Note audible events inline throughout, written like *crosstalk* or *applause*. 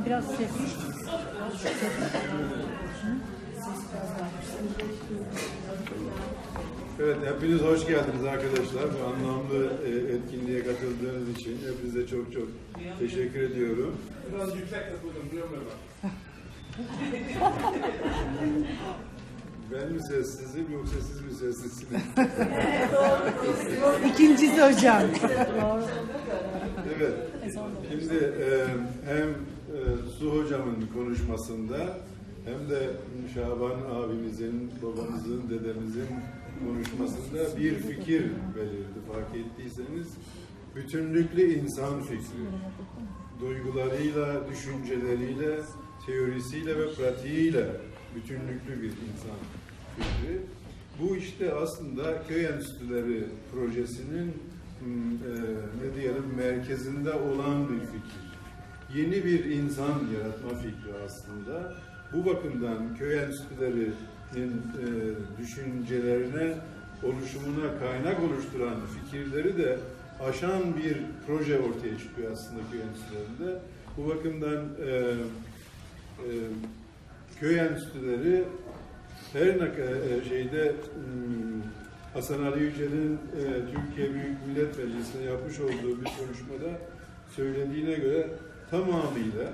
Hocam biraz ses. Evet, hepiniz hoş geldiniz arkadaşlar. Bu anlamlı e, etkinliğe katıldığınız için hepinize çok çok teşekkür ediyorum. Biraz yüksek buldum, duyamıyorum ben. *laughs* Ben mi sessizim yoksa siz mi sessizsiniz? *laughs* İkincisi hocam. Evet. Şimdi e, hem Su hocamın konuşmasında hem de Şaban abimizin, babamızın, dedemizin konuşmasında bir fikir belirdi. Fark ettiyseniz bütünlüklü insan fikri. Duygularıyla, düşünceleriyle, teorisiyle ve pratiğiyle bütünlüklü bir insan fikri. Bu işte aslında köy enstitüleri projesinin hmm, e, ne diyelim merkezinde olan bir fikir. Yeni bir insan yaratma fikri aslında. Bu bakımdan köy enstitülerinin e, düşüncelerine, oluşumuna kaynak oluşturan fikirleri de aşan bir proje ortaya çıkıyor aslında köy enstitülerinde. Bu bakımdan e, e, köy enstitüleri her ne kadar şeyde hmm, Hasan Ali Yücel'in e, Türkiye Büyük Millet Meclisi'ne yapmış olduğu bir konuşmada söylediğine göre tamamıyla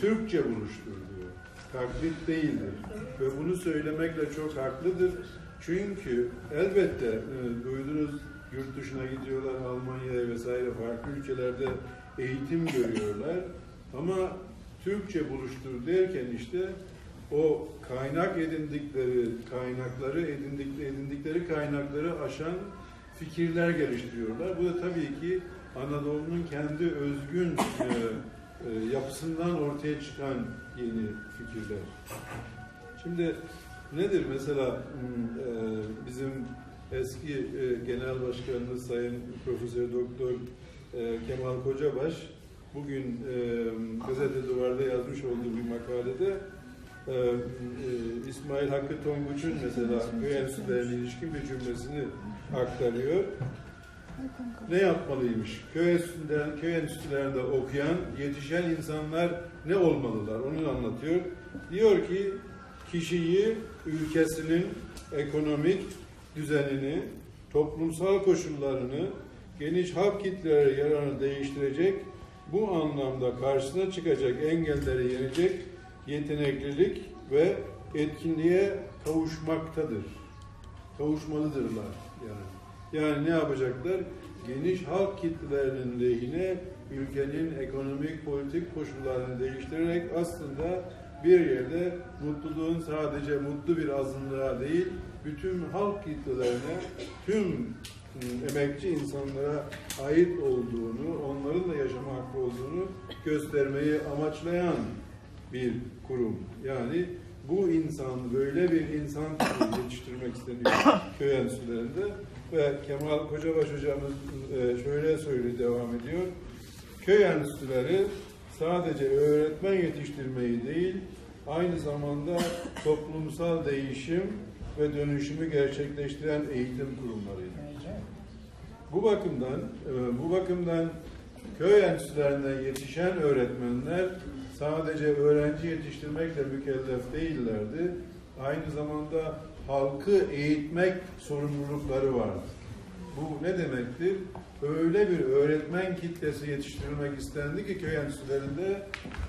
Türkçe buluştur diyor. Taklit değildir. Ve bunu söylemekle çok haklıdır. Çünkü elbette e, duydunuz yurt dışına gidiyorlar Almanya'ya vesaire farklı ülkelerde eğitim görüyorlar. Ama Türkçe buluştur derken işte o kaynak edindikleri kaynakları edindikleri, edindikleri kaynakları aşan fikirler geliştiriyorlar. Bu da tabii ki Anadolu'nun kendi özgün e, e, yapısından ortaya çıkan yeni fikirler. Şimdi nedir mesela hmm, e, bizim eski e, genel başkanımız Sayın Profesör Doktor e, Kemal Kocabaş bugün e, gazete duvarda yazmış olduğu bir makalede e, e, İsmail Hakkı Tonguç'un mesela köy enstitülerine ilişkin bir cümlesini aktarıyor. Ne yapmalıymış? Köy enstitülerinde, köy enstitülerinde okuyan, yetişen insanlar ne olmalılar? Onu anlatıyor. Diyor ki kişiyi ülkesinin ekonomik düzenini, toplumsal koşullarını, geniş halk kitleleri yararını değiştirecek, bu anlamda karşısına çıkacak engelleri yenecek yeteneklilik ve etkinliğe kavuşmaktadır. Kavuşmalıdırlar yani. Yani ne yapacaklar? Geniş halk kitlelerinin lehine ülkenin ekonomik, politik koşullarını değiştirerek aslında bir yerde mutluluğun sadece mutlu bir azınlığa değil, bütün halk kitlelerine, tüm ıı, emekçi insanlara ait olduğunu, onların da yaşama hakkı olduğunu göstermeyi amaçlayan bir kurum. Yani bu insan, böyle bir insan yetiştirmek isteniyor köy enstitülerinde ve Kemal Kocabaş hocamız e, şöyle söylüyor, devam ediyor. Köy enstitüleri sadece öğretmen yetiştirmeyi değil, aynı zamanda toplumsal değişim ve dönüşümü gerçekleştiren eğitim kurumlarıydı. Bu bakımdan, e, bu bakımdan köy enstitülerinden yetişen öğretmenler sadece öğrenci yetiştirmekle mükellef değillerdi. Aynı zamanda halkı eğitmek sorumlulukları vardı. Bu ne demektir? Öyle bir öğretmen kitlesi yetiştirilmek istendi ki köy enstitülerinde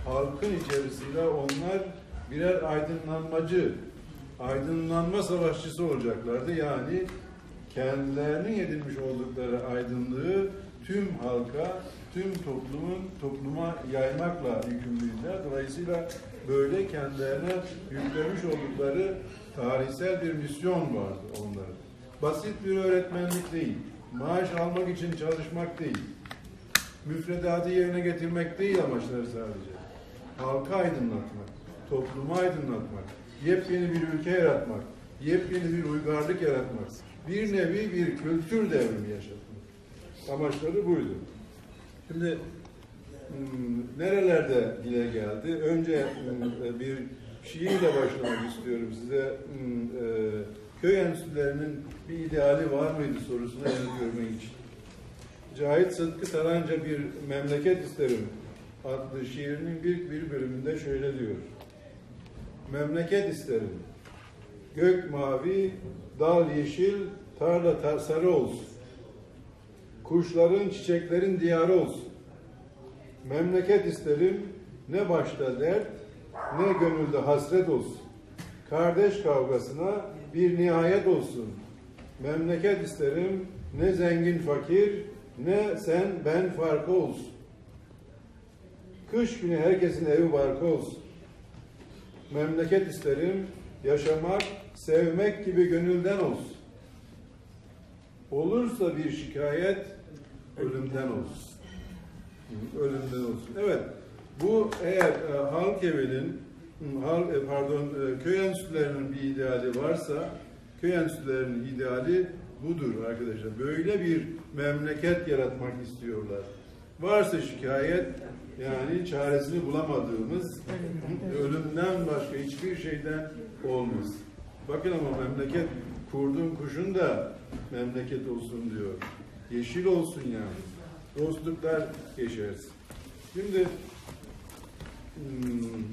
halkın içerisinde onlar birer aydınlanmacı, aydınlanma savaşçısı olacaklardı. Yani kendilerinin edinmiş oldukları aydınlığı tüm halka, tüm toplumun topluma yaymakla yükümlüydüler. Dolayısıyla böyle kendilerine yüklemiş oldukları tarihsel bir misyon vardı onların. Basit bir öğretmenlik değil, maaş almak için çalışmak değil, müfredatı yerine getirmek değil amaçları sadece. Halka aydınlatmak, toplumu aydınlatmak, yepyeni bir ülke yaratmak, yepyeni bir uygarlık yaratmak, bir nevi bir kültür devrimi yaşatmak. Amaçları buydu. Şimdi hmm, nerelerde dile geldi? Önce hmm, bir şiirle başlamak istiyorum size. Hmm, e, köy enstitülerinin bir ideali var mıydı sorusuna yanıt görmek için. Cahit Sıtkı Taranca bir memleket isterim adlı şiirinin bir, bir bölümünde şöyle diyor. Memleket isterim. Gök mavi, dal yeşil, tarla tar- olsun. Kuşların, çiçeklerin diyarı olsun. Memleket isterim, ne başta dert, ne gönülde hasret olsun. Kardeş kavgasına bir nihayet olsun. Memleket isterim, ne zengin fakir, ne sen ben farkı olsun. Kış günü herkesin evi barkı olsun. Memleket isterim, yaşamak, sevmek gibi gönülden olsun. Olursa bir şikayet, ölümden olsun. Ölümden olsun. Evet, bu eğer e, halk evinin, hı, hal, e, pardon, e, köy enstitülerinin bir ideali varsa, köy enstitülerinin ideali budur arkadaşlar. Böyle bir memleket yaratmak istiyorlar. Varsa şikayet, yani çaresini bulamadığımız ölümden başka hiçbir şeyden olmaz. Bakın ama memleket kurdun kuşun da memleket olsun diyor. Yeşil olsun yani. Dostluklar yeşersin. Şimdi hmm,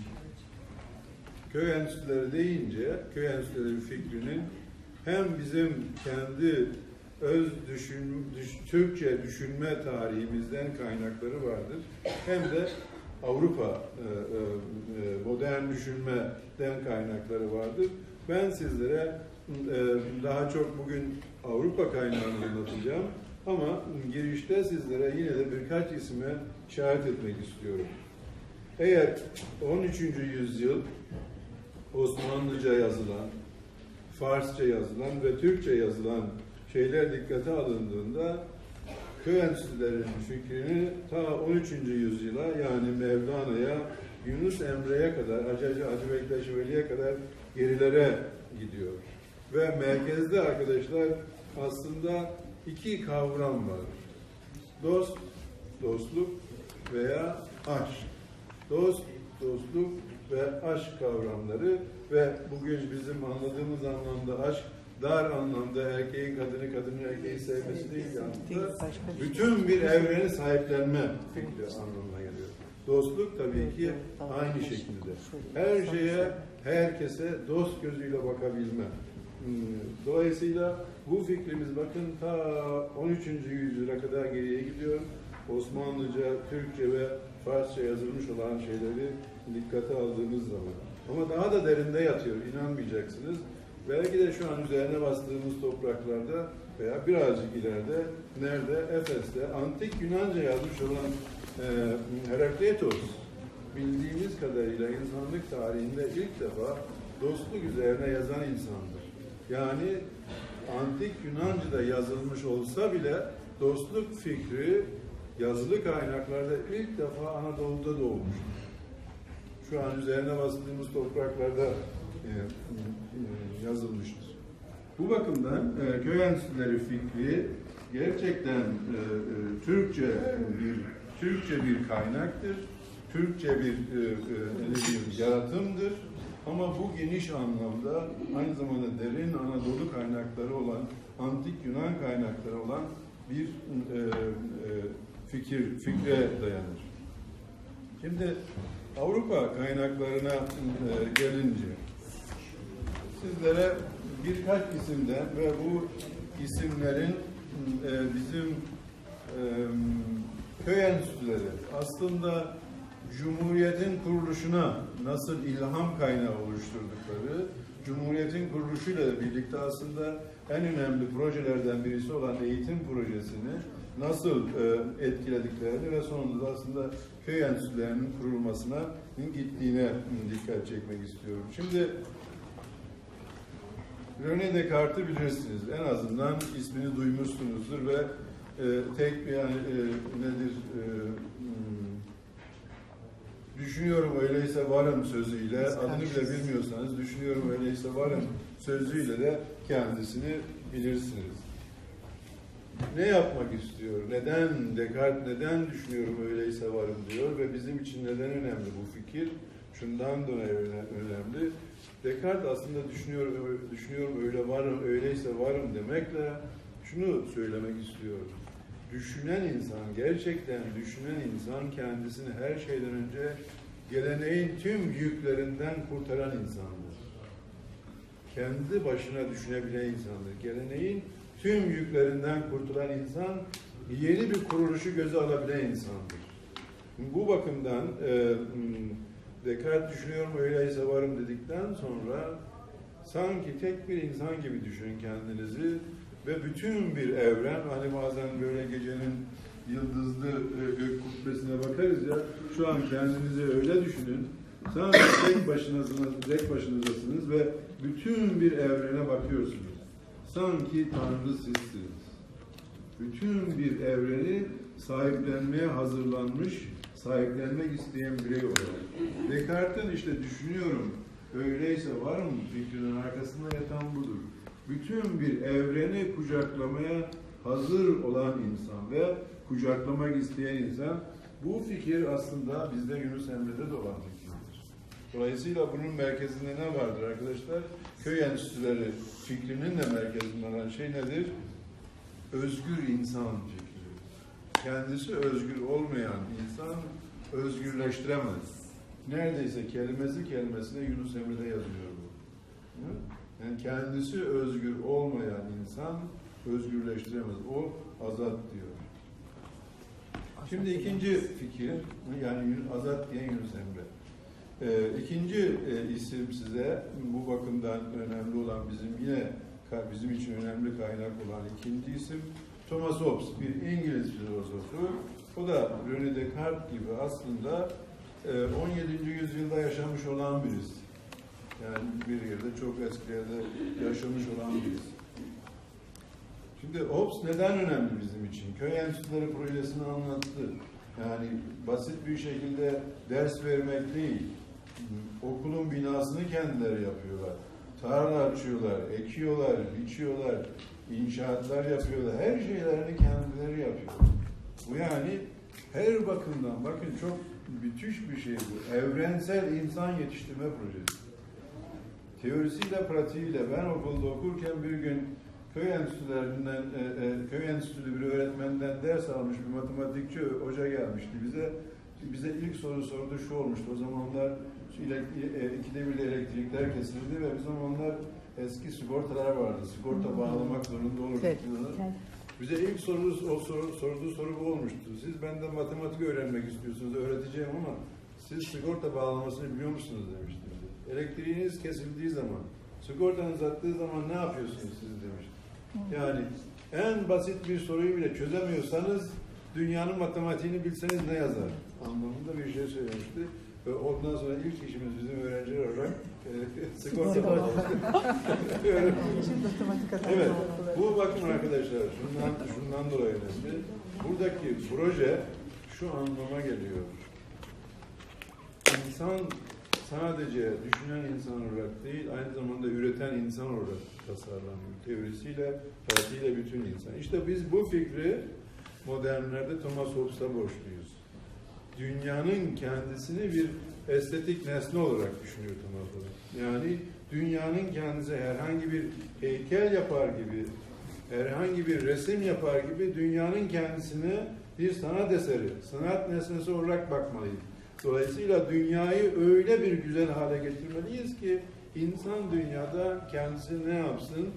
köy enstitüleri deyince köy enstitüleri fikrinin hem bizim kendi öz düşün, düş- Türkçe düşünme tarihimizden kaynakları vardır. Hem de Avrupa e, e, e, modern düşünmeden kaynakları vardır. Ben sizlere e, daha çok bugün Avrupa kaynağını anlatacağım ama girişte sizlere yine de birkaç isme işaret etmek istiyorum. Eğer 13. yüzyıl Osmanlıca yazılan, Farsça yazılan ve Türkçe yazılan şeyler dikkate alındığında köy fikrini ta 13. yüzyıla yani Mevlana'ya, Yunus Emre'ye kadar, Hacı Hacı Bektaş Veli'ye kadar gerilere gidiyor. Ve merkezde arkadaşlar aslında iki kavram var. Dost, dostluk veya aşk. Dost, dostluk ve aşk kavramları ve bugün bizim anladığımız anlamda aşk dar anlamda erkeğin kadını, kadının erkeği sevmesi değil aslında bütün bir evreni sahiplenme fikri anlamına geliyor. Dostluk tabii ki aynı şekilde. Her şeye, herkese dost gözüyle bakabilme. Hmm, Dolayısıyla bu fikrimiz bakın ta 13. yüzyıla kadar geriye gidiyor. Osmanlıca, Türkçe ve Farsça yazılmış olan şeyleri dikkate aldığımız zaman. Ama daha da derinde yatıyor, inanmayacaksınız. Belki de şu an üzerine bastığımız topraklarda veya birazcık ileride, nerede? Efes'te antik Yunanca yazmış olan e, Herakleitos bildiğimiz kadarıyla insanlık tarihinde ilk defa dostluk üzerine yazan insandır. Yani antik Yunanca'da yazılmış olsa bile dostluk fikri yazılı kaynaklarda ilk defa Anadolu'da doğmuştur. Şu an üzerine bastığımız topraklarda e, e, yazılmıştır. Bu bakımdan e, köy enstitüleri fikri gerçekten e, e, Türkçe bir Türkçe bir kaynaktır. Türkçe bir e, e, bir yaratımdır. Ama bu geniş anlamda aynı zamanda derin Anadolu kaynakları olan, antik Yunan kaynakları olan bir e, e, fikir fikre dayanır. Şimdi Avrupa kaynaklarına e, gelince sizlere birkaç isimden ve bu isimlerin e, bizim e, köy enstitüleri aslında Cumhuriyet'in kuruluşuna nasıl ilham kaynağı oluşturdukları, Cumhuriyet'in kuruluşuyla birlikte aslında en önemli projelerden birisi olan eğitim projesini nasıl e, etkilediklerini ve sonunda da aslında köy enstitülerinin kurulmasına gittiğine dikkat çekmek istiyorum. Şimdi René Descartes'i bilirsiniz. En azından ismini duymuşsunuzdur ve e, tek bir yani e, nedir e, hmm, düşünüyorum öyleyse varım sözüyle adını bile bilmiyorsanız düşünüyorum öyleyse varım sözüyle de kendisini bilirsiniz. Ne yapmak istiyor? Neden Descartes neden düşünüyorum öyleyse varım diyor ve bizim için neden önemli bu fikir? Şundan dolayı öne- önemli. Descartes aslında düşünüyorum, düşünüyorum öyle varım, öyleyse varım demekle şunu söylemek istiyor. düşünen insan, gerçekten düşünen insan kendisini her şeyden önce geleneğin tüm yüklerinden kurtaran insandır. Kendi başına düşünebilen insandır. Geleneğin tüm yüklerinden kurtulan insan yeni bir kuruluşu göze alabilen insandır. Bu bakımdan e, hmm, Descartes düşünüyorum öyleyse varım dedikten sonra sanki tek bir insan gibi düşünün kendinizi ve bütün bir evren hani bazen böyle gecenin yıldızlı e, gök kubbesine bakarız ya şu an kendinizi öyle düşünün. Sanki tek başınasınız, tek başınızdasınız ve bütün bir evrene bakıyorsunuz. Sanki Tanrı sizsiniz. Bütün bir evreni sahiplenmeye hazırlanmış, sahiplenmek isteyen birey olarak. Descartes'in işte düşünüyorum, öyleyse var mı fikrinin arkasında yatan budur. Bütün bir evreni kucaklamaya hazır olan insan ve kucaklamak isteyen insan, bu fikir aslında bizde Yunus Emre'de de olan fikirdir. Dolayısıyla bunun merkezinde ne vardır arkadaşlar? Köy enstitüleri fikrinin de merkezinde olan şey nedir? Özgür insan fikri. Kendisi özgür olmayan insan özgürleştiremez. Neredeyse kelimesi kelimesine Yunus Emre'de yazıyor bu. Yani kendisi özgür olmayan insan özgürleştiremez. O azat diyor. Şimdi ikinci fikir, yani azat diyen Yunus Emre. Ee, ikinci e, isim size bu bakımdan önemli olan bizim yine bizim için önemli kaynak olan ikinci isim Thomas Hobbes, bir İngiliz filozofu. O da René Descartes gibi aslında e, 17. yüzyılda yaşamış olan birisi. Yani bir yerde çok eskilerde yaşamış olan birisi. Şimdi Hobbes neden önemli bizim için? Köy enstitüleri projesini anlattı. Yani basit bir şekilde ders vermek değil. Okulun binasını kendileri yapıyorlar. Tarla açıyorlar, ekiyorlar, biçiyorlar, inşaatlar yapıyorlar. Her şeylerini kendileri yapıyorlar. Bu yani her bakımdan bakın çok müthiş bir şey bu. Evrensel insan yetiştirme projesi. Teorisiyle, pratiğiyle ben okulda okurken bir gün köy enstitülerinden, e, e, köy enstitülü bir öğretmenden ders almış bir matematikçi hoca gelmişti bize. Bize ilk soru sordu şu olmuştu. O zamanlar ikide bir de elektrikler kesildi ve o zamanlar eski sigortalar vardı. Sigorta bağlamak zorunda olurduk. Evet. Bize ilk soru, o soru, sorduğu soru bu olmuştu. Siz benden matematik öğrenmek istiyorsunuz, öğreteceğim ama siz sigorta bağlamasını biliyor musunuz demişti bize. Elektriğiniz kesildiği zaman, sigortanız attığı zaman ne yapıyorsunuz siz demişti. Yani en basit bir soruyu bile çözemiyorsanız dünyanın matematiğini bilseniz ne yazar? Anlamında bir şey söylemişti. Ve ondan sonra ilk işimiz bizim öğrenciler olarak e, *laughs* sigorta. *laughs* Öğrenmek. Şimdi matematik hataları Evet, bu bakın arkadaşlar, şundan, şundan dolayı önemli. Buradaki proje şu anlama geliyor. İnsan sadece düşünen insan olarak değil, aynı zamanda üreten insan olarak tasarlanıyor. Teorisiyle, pratiğiyle bütün insan. İşte biz bu fikri modernlerde Thomas Hobbes'a borçluyuz. Dünyanın kendisini bir estetik nesne olarak düşünüyor Thomas Hobbes. Yani dünyanın kendisi herhangi bir heykel yapar gibi, herhangi bir resim yapar gibi dünyanın kendisine bir sanat eseri, sanat nesnesi olarak bakmalıyız. Dolayısıyla dünyayı öyle bir güzel hale getirmeliyiz ki insan dünyada kendisi ne yapsın?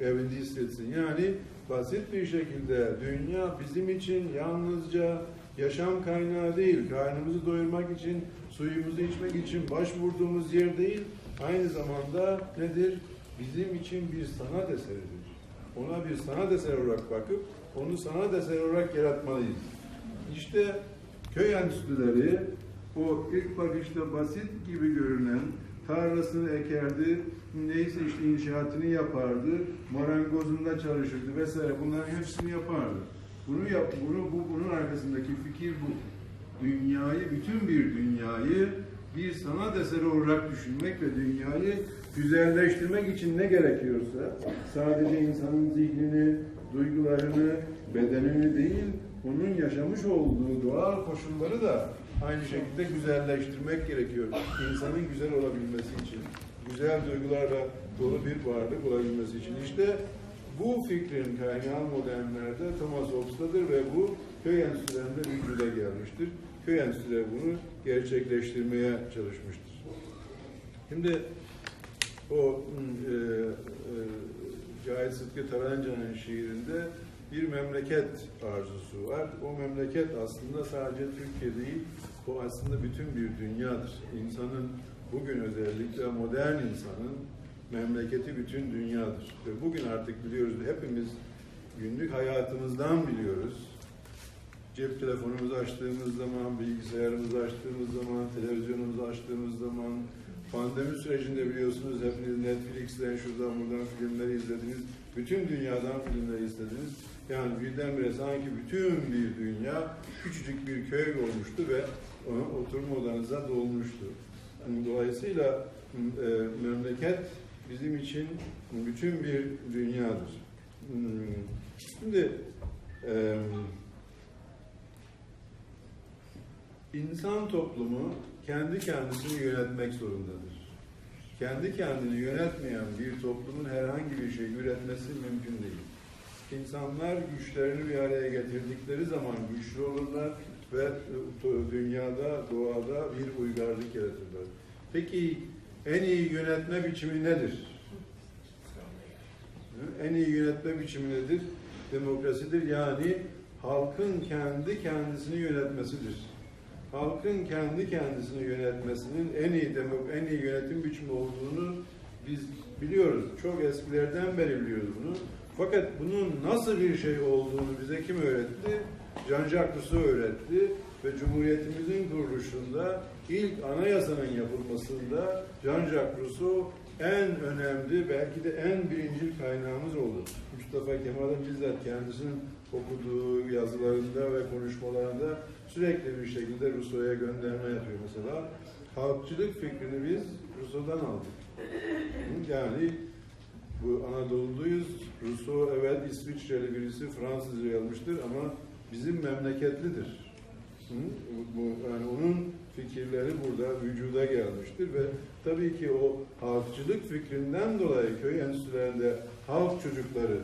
Evinde hissetsin. Yani basit bir şekilde dünya bizim için yalnızca yaşam kaynağı değil, karnımızı doyurmak için, suyumuzu içmek için başvurduğumuz yer değil, aynı zamanda nedir? Bizim için bir sanat eseridir. Ona bir sanat eseri olarak bakıp, onu sanat eseri olarak yaratmalıyız. İşte köy enstitüleri o ilk bakışta basit gibi görünen tarlasını ekerdi, neyse işte inşaatını yapardı, marangozunda çalışırdı vesaire bunların hepsini yapardı. Bunu yap, bunu bu bunun arkasındaki fikir bu. Dünyayı, bütün bir dünyayı bir sanat eseri olarak düşünmek ve dünyayı güzelleştirmek için ne gerekiyorsa sadece insanın zihnini, duygularını, bedenini değil, onun yaşamış olduğu doğal koşulları da aynı şekilde güzelleştirmek gerekiyor. İnsanın güzel olabilmesi için, güzel duygularla dolu bir varlık olabilmesi için. İşte bu fikrin kaynağı modernlerde Thomas Hobbes'tadır ve bu köy enstitülerinde vücuda gelmiştir. Köy enstitüleri bunu gerçekleştirmeye çalışmıştır. Şimdi o e, e, Cahit Sıtkı Taranca'nın şiirinde bir memleket arzusu var. O memleket aslında sadece Türkiye değil, o aslında bütün bir dünyadır. İnsanın bugün özellikle modern insanın memleketi bütün dünyadır. Ve bugün artık biliyoruz, hepimiz günlük hayatımızdan biliyoruz. Cep telefonumuzu açtığımız zaman, bilgisayarımızı açtığımız zaman, televizyonumuzu açtığımız zaman, pandemi sürecinde biliyorsunuz hepiniz Netflix'ten, şuradan buradan filmleri izlediniz. Bütün dünyadan filmleri izlediniz. Yani birdenbire sanki bütün bir dünya küçücük bir köy olmuştu ve o oturma odanıza dolmuştu. Dolayısıyla e, memleket bizim için bütün bir dünyadır. Şimdi insan toplumu kendi kendisini yönetmek zorundadır. Kendi kendini yönetmeyen bir toplumun herhangi bir şey üretmesi mümkün değil. İnsanlar güçlerini bir araya getirdikleri zaman güçlü olurlar ve e, dünyada, doğada bir uygarlık yaratırlar. Peki en iyi yönetme biçimi nedir? En iyi yönetme biçimi nedir? Demokrasidir. Yani halkın kendi kendisini yönetmesidir. Halkın kendi kendisini yönetmesinin en iyi demok en iyi yönetim biçimi olduğunu biz biliyoruz. Çok eskilerden beri biliyoruz bunu. Fakat bunun nasıl bir şey olduğunu bize kim öğretti? Jean-Jacques Rousseau öğretti ve Cumhuriyetimizin kuruluşunda ilk anayasanın yapılmasında Jean-Jacques Rousseau en önemli, belki de en birincil kaynağımız oldu. Mustafa Kemal'in bizzat kendisinin okuduğu yazılarında ve konuşmalarında sürekli bir şekilde Rousseau'ya gönderme yapıyor mesela. Halkçılık fikrini biz Rousseau'dan aldık. Yani bu Anadolu'luyuz. Rousseau evet İsviçreli birisi Fransızca yazmıştır ama bizim memleketlidir. Bu, yani onun fikirleri burada vücuda gelmiştir ve tabii ki o halkçılık fikrinden dolayı köy enstitülerinde halk çocukları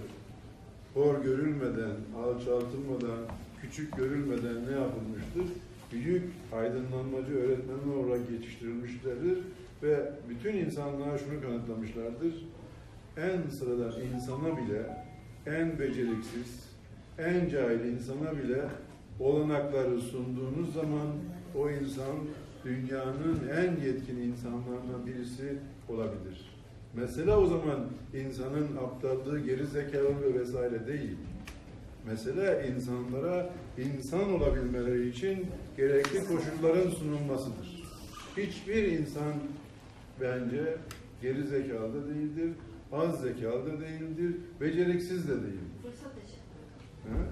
hor görülmeden, alçaltılmadan, küçük görülmeden ne yapılmıştır? Büyük aydınlanmacı öğretmenler olarak yetiştirilmişlerdir ve bütün insanlığa şunu kanıtlamışlardır. En sıradan insana bile, en beceriksiz, en cahil insana bile olanakları sunduğunuz zaman o insan dünyanın en yetkin insanlarından birisi olabilir. Mesele o zaman insanın aptallığı, geri zekalı vesaire değil. Mesele insanlara insan olabilmeleri için gerekli koşulların sunulmasıdır. Hiçbir insan bence geri zekalı değildir, az zekalı değildir, beceriksiz de değildir.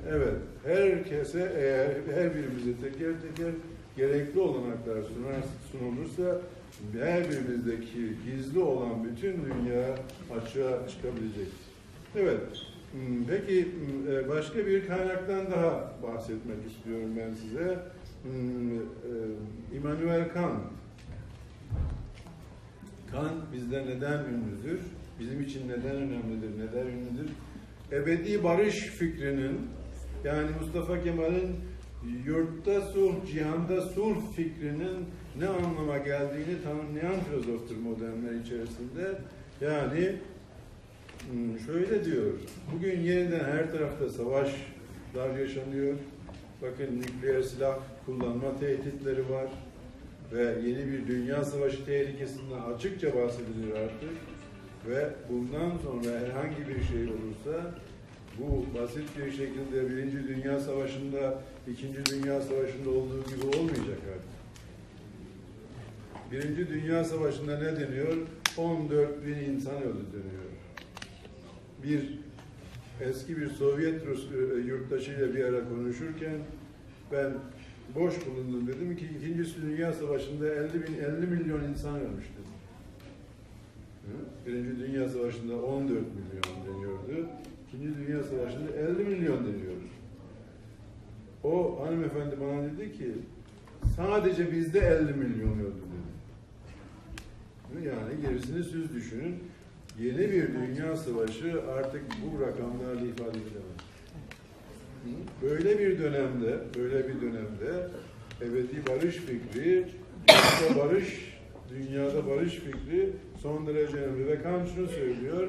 Evet, herkese eğer her birimize teker teker gerekli olanaklar sunar, sunulursa her birimizdeki gizli olan bütün dünya açığa çıkabilecektir. Evet, hmm, peki hmm, e, başka bir kaynaktan daha bahsetmek istiyorum ben size. Hmm, e, Immanuel Kant. Kant bizde neden ünlüdür? Bizim için neden önemlidir, neden ünlüdür? Ebedi barış fikrinin yani Mustafa Kemal'in yurtta sulh, cihanda sulh fikrinin ne anlama geldiğini tanımlayan filozoftur modernler içerisinde. Yani hmm, şöyle diyor, bugün yeniden her tarafta savaşlar yaşanıyor. Bakın nükleer silah kullanma tehditleri var ve yeni bir dünya savaşı tehlikesinden açıkça bahsedilir artık. Ve bundan sonra herhangi bir şey olursa bu basit bir şekilde Birinci Dünya Savaşı'nda, İkinci Dünya Savaşı'nda olduğu gibi olmayacak artık. Birinci Dünya Savaşı'nda ne deniyor? 14 bin insan öldü deniyor. Bir eski bir Sovyet Rus e, yurttaşıyla bir ara konuşurken ben boş bulundum dedim ki İkinci Dünya Savaşı'nda 50 bin 50 milyon insan ölmüş dedim. Birinci Dünya Savaşı'nda 14 milyon deniyordu. İkinci Dünya Savaşı'nda 50 milyon deniyor. O hanımefendi bana dedi ki sadece bizde 50 milyon öldü dedi. Yani gerisini siz düşünün. yeni bir dünya savaşı artık bu rakamlarla ifade edilemez. Böyle bir dönemde, böyle bir dönemde ebedi barış fikri, dünyada barış, dünyada barış fikri son derece önemli. Ve Kant şunu söylüyor,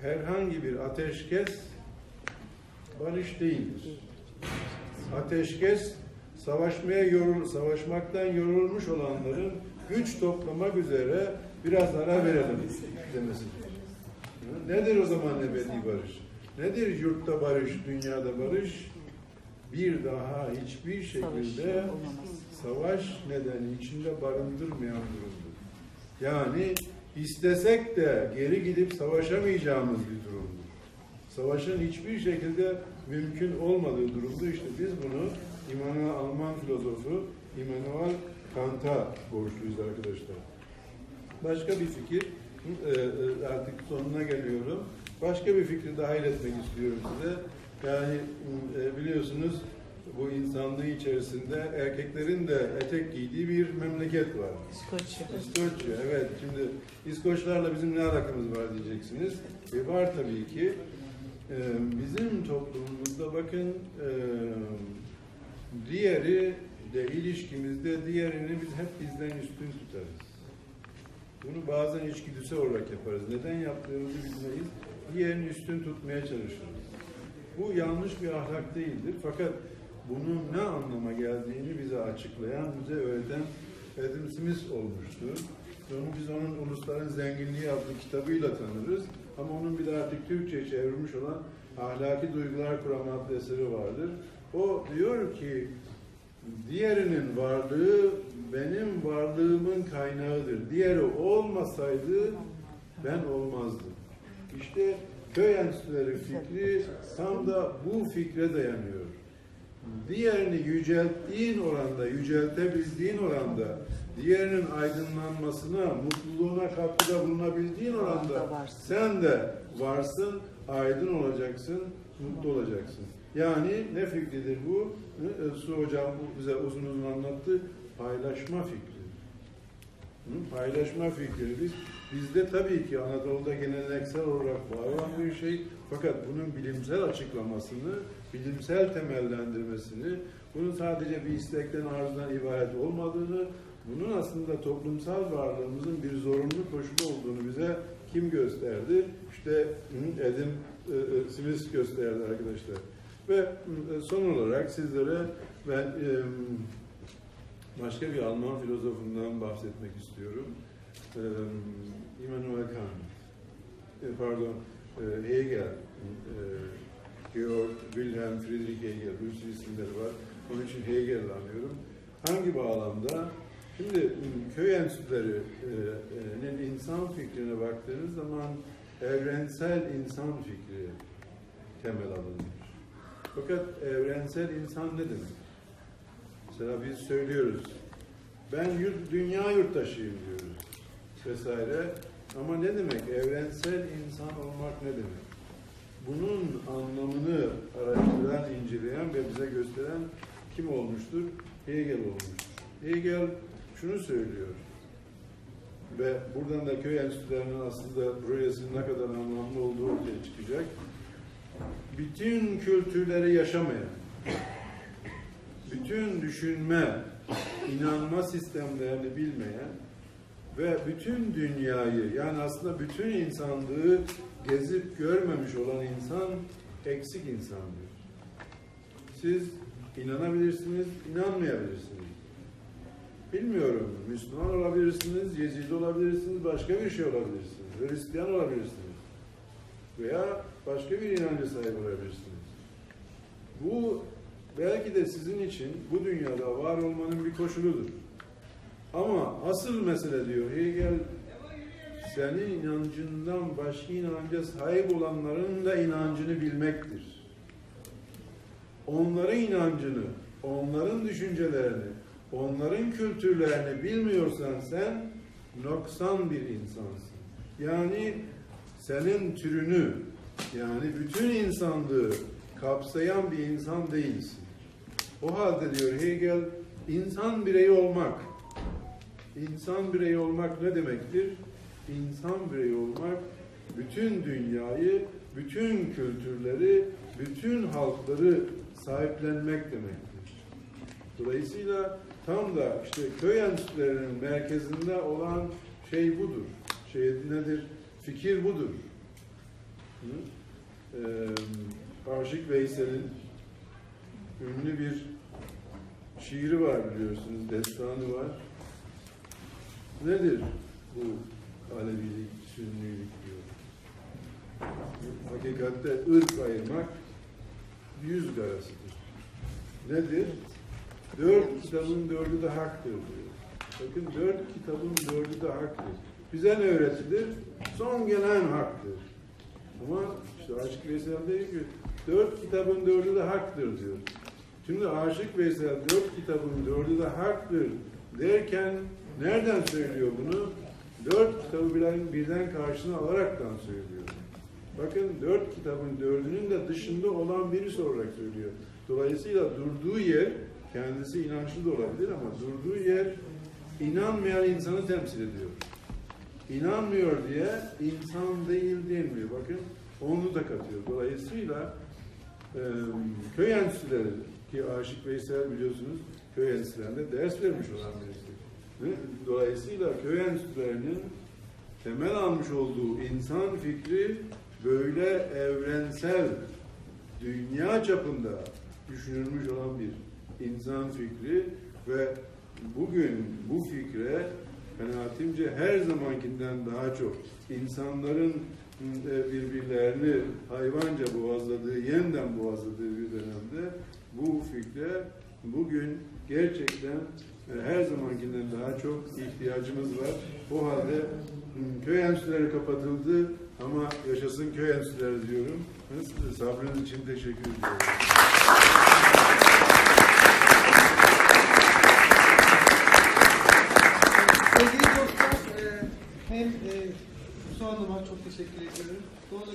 herhangi bir ateşkes barış değildir. Ateşkes savaşmaya yorul, savaşmaktan yorulmuş olanların güç toplamak üzere biraz ara verelim demesidir. Nedir o zaman ebedi barış? Nedir yurtta barış, dünyada barış? Bir daha hiçbir şekilde savaş nedeni içinde barındırmayan durumdur. Yani istesek de geri gidip savaşamayacağımız bir durumdur. Savaşın hiçbir şekilde mümkün olmadığı durumda işte biz bunu İmanuel Alman filozofu Immanuel Kant'a borçluyuz arkadaşlar. Başka bir fikir, e, e, artık sonuna geliyorum. Başka bir fikri dahil etmek istiyorum size. Yani e, biliyorsunuz bu insanlığı içerisinde erkeklerin de etek giydiği bir memleket var. İskoçya. İskoçya, evet. Şimdi İskoçlarla bizim ne alakamız var diyeceksiniz. E, var tabii ki. E, bizim toplumumuzda bakın e, diğeri de ilişkimizde diğerini biz hep bizden üstün tutarız. Bunu bazen içgüdüsel olarak yaparız. Neden yaptığımızı bilmeyiz. Diğerini üstün tutmaya çalışırız. Bu yanlış bir ahlak değildir. Fakat bunun ne anlama geldiğini bize açıklayan, bize öğreten Adam Smith olmuştu. Onu biz onun Ulusların Zenginliği adlı kitabıyla tanırız. Ama onun bir de artık Türkçe çevrilmiş olan Ahlaki Duygular Kuramı adlı eseri vardır. O diyor ki diğerinin varlığı benim varlığımın kaynağıdır. Diğeri olmasaydı ben olmazdım. İşte köy enstitüleri fikri tam da bu fikre dayanıyor. Diğerini yücelttiğin oranda, yüceltebildiğin oranda, diğerinin aydınlanmasına, mutluluğuna katkıda bulunabildiğin oranda sen de varsın, aydın olacaksın, mutlu olacaksın. Yani ne fikridir bu? Su Hocam bu bize uzun uzun anlattı. Paylaşma fikri. Paylaşma fikri. Biz, bizde tabii ki Anadolu'da geleneksel olarak var olan bir şey. Fakat bunun bilimsel açıklamasını, bilimsel temellendirmesini, bunun sadece bir istekten arzudan ibaret olmadığını, bunun aslında toplumsal varlığımızın bir zorunlu koşulu olduğunu bize kim gösterdi? İşte Adam e, e, Smith gösterdi arkadaşlar. Ve e, son olarak sizlere ben başka bir Alman filozofundan bahsetmek istiyorum. E, Immanuel Kant. E, pardon, e, Hegel. E, Georg Wilhelm Friedrich Hegel. Bir sürü isimleri var. Onun için Hegel'i anıyorum. Hangi bağlamda? Şimdi köy enstitülerinin insan fikrine baktığınız zaman evrensel insan fikri temel alınmış. Fakat evrensel insan ne demek? Mesela biz söylüyoruz. Ben yurt, dünya yurttaşıyım diyoruz vesaire. Ama ne demek? Evrensel insan olmak ne demek? Bunun anlamını araştıran, inceleyen ve bize gösteren kim olmuştur? Hegel olmuştur. Hegel şunu söylüyor. Ve buradan da köy enstitülerinin aslında projesinin ne kadar anlamlı olduğu ortaya çıkacak. Bütün kültürleri yaşamayan, bütün düşünme, inanma sistemlerini bilmeyen ve bütün dünyayı yani aslında bütün insanlığı gezip görmemiş olan insan eksik insandır. Siz inanabilirsiniz, inanmayabilirsiniz. Bilmiyorum, Müslüman olabilirsiniz, Yezid olabilirsiniz, başka bir şey olabilirsiniz, Hristiyan olabilirsiniz veya başka bir inanca sahip olabilirsiniz. Bu belki de sizin için bu dünyada var olmanın bir koşuludur. Ama asıl mesele diyor Hegel, senin inancından başka inanca sahip olanların da inancını bilmektir. Onların inancını, onların düşüncelerini, onların kültürlerini bilmiyorsan sen noksan bir insansın. Yani senin türünü, yani bütün insanlığı kapsayan bir insan değilsin. O halde diyor Hegel, insan bireyi olmak, İnsan bireyi olmak ne demektir? insan bireyi olmak bütün dünyayı, bütün kültürleri, bütün halkları sahiplenmek demektir. Dolayısıyla tam da işte köy enstitülerinin merkezinde olan şey budur. Şey nedir? Fikir budur. Hı? Ee, Aşık Veysel'in ünlü bir şiiri var biliyorsunuz, destanı var. Nedir bu Alevilik, Sünnilik diyor. Hakikatte ırk ayırmak yüz karasıdır. Nedir? Dört kitabın dördü de haktır diyor. Bakın dört kitabın dördü de haktır. Bize ne öğretilir? Son gelen haktır. Ama işte Aşık Veysel diyor ki dört kitabın dördü de haktır diyor. Şimdi Aşık Veysel dört kitabın dördü de haktır derken nereden söylüyor bunu? Dört kitabı birden, birden karşına alaraktan söylüyor. Bakın dört kitabın dördünün de dışında olan birisi olarak söylüyor. Dolayısıyla durduğu yer kendisi inançlı da olabilir ama durduğu yer inanmayan insanı temsil ediyor. İnanmıyor diye insan değil denmiyor. Bakın onu da katıyor. Dolayısıyla e, köy enstitüleri ki Aşık Veysel biliyorsunuz köy enstitülerinde ders vermiş olan birisi. Ve Dolayısıyla köy enstitülerinin temel almış olduğu insan fikri böyle evrensel dünya çapında düşünülmüş olan bir insan fikri ve bugün bu fikre kanaatimce her zamankinden daha çok insanların e, birbirlerini hayvanca boğazladığı, yeniden boğazladığı bir dönemde bu fikre bugün gerçekten her zamankinden daha çok ihtiyacımız var. O halde m, köy enstitüleri kapatıldı ama yaşasın köy enstitüleri diyorum. Sabrınız için teşekkür ediyorum. Sevgili dostlar, e, hem e, Musa Hanım'a çok teşekkür ediyorum. Çok